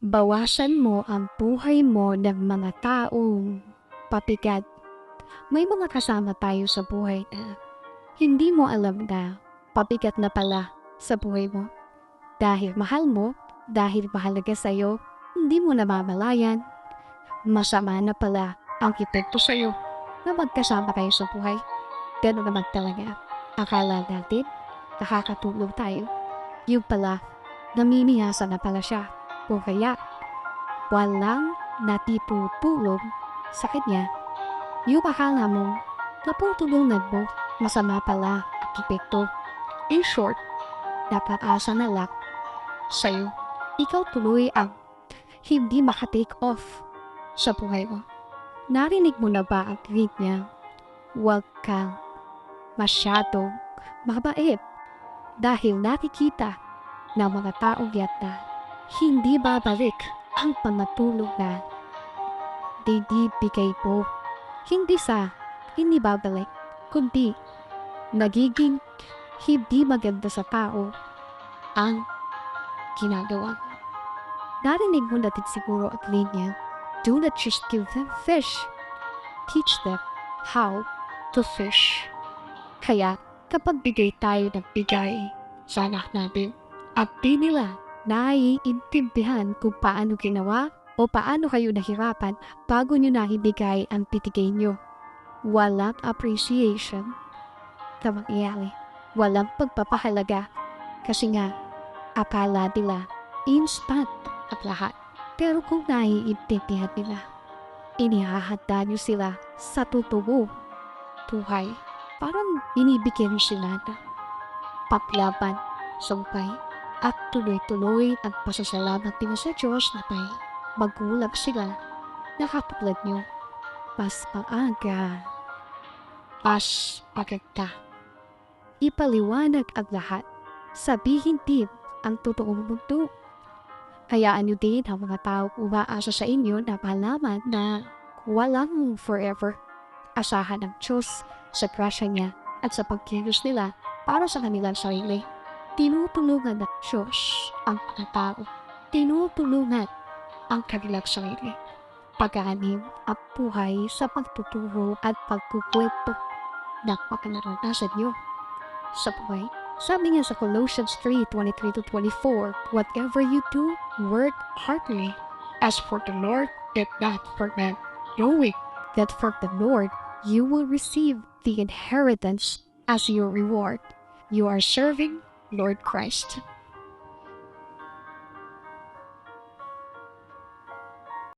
Bawasan mo ang buhay mo ng mga taong papigat. May mga kasama tayo sa buhay na hindi mo alam na pabigat na pala sa buhay mo. Dahil mahal mo, dahil mahalaga sa'yo, hindi mo namamalayan. Masama na pala ang epekto sa'yo na magkasama kayo sa buhay. Ganun naman talaga. Akala natin, nakakatulong tayo. Yung pala, namimihasa na pala siya. O kaya, walang natitutulong sa kanya. Yung akala mo, naputulungan mo, masama pala ang epekto. In short, napag-asa na lang sa'yo. Ikaw tuloy ang hindi makatake off sa buhay mo. Narinig mo na ba ang tweet niya? Huwag kang masyadong mabait dahil nakikita ng mga taong yan na hindi babalik ang pamatulog na dinibigay mo. Hindi sa hindi babalik, kundi nagiging hindi maganda sa tao ang ginagawa. Narinig mo natin siguro at linya, do not just give them fish. Teach them how to fish. Kaya kapag bigay tayo ng bigay sa anak natin, at di nila naiintindihan kung paano ginawa o paano kayo nahirapan bago nyo naibigay ang pitigay nyo. Walang appreciation na mangyayari. Walang pagpapahalaga kasi nga akala nila instant at lahat. Pero kung naiintindihan nila, inihahanda nyo sila sa totoo buhay. Parang binibigyan nyo sila na paplaban, sumpay, at tuloy-tuloy ang pasasalamat nila sa Diyos na may magulang sila na katulad nyo. Mas maaga, mas maganda. Ipaliwanag ang lahat. Sabihin din ang totoong mundo. Hayaan nyo din ang mga tao umaasa sa inyo na malaman na walang forever. Asahan ng Diyos sa grasya niya at sa pagkilos nila para sa kanilang sarili. Tinutulungan ng Diyos ang mga tao. Tinutulungan ang kanilang sarili. Pag-aanim at buhay sa pagtuturo at pagkukwento ng pagkanaranasan nyo sa buhay. Sabi nga sa Colossians 3:23-24, Whatever you do, work heartily, as for the Lord and not for men, knowing that from the Lord you will receive the inheritance as your reward. You are serving Lord Christ.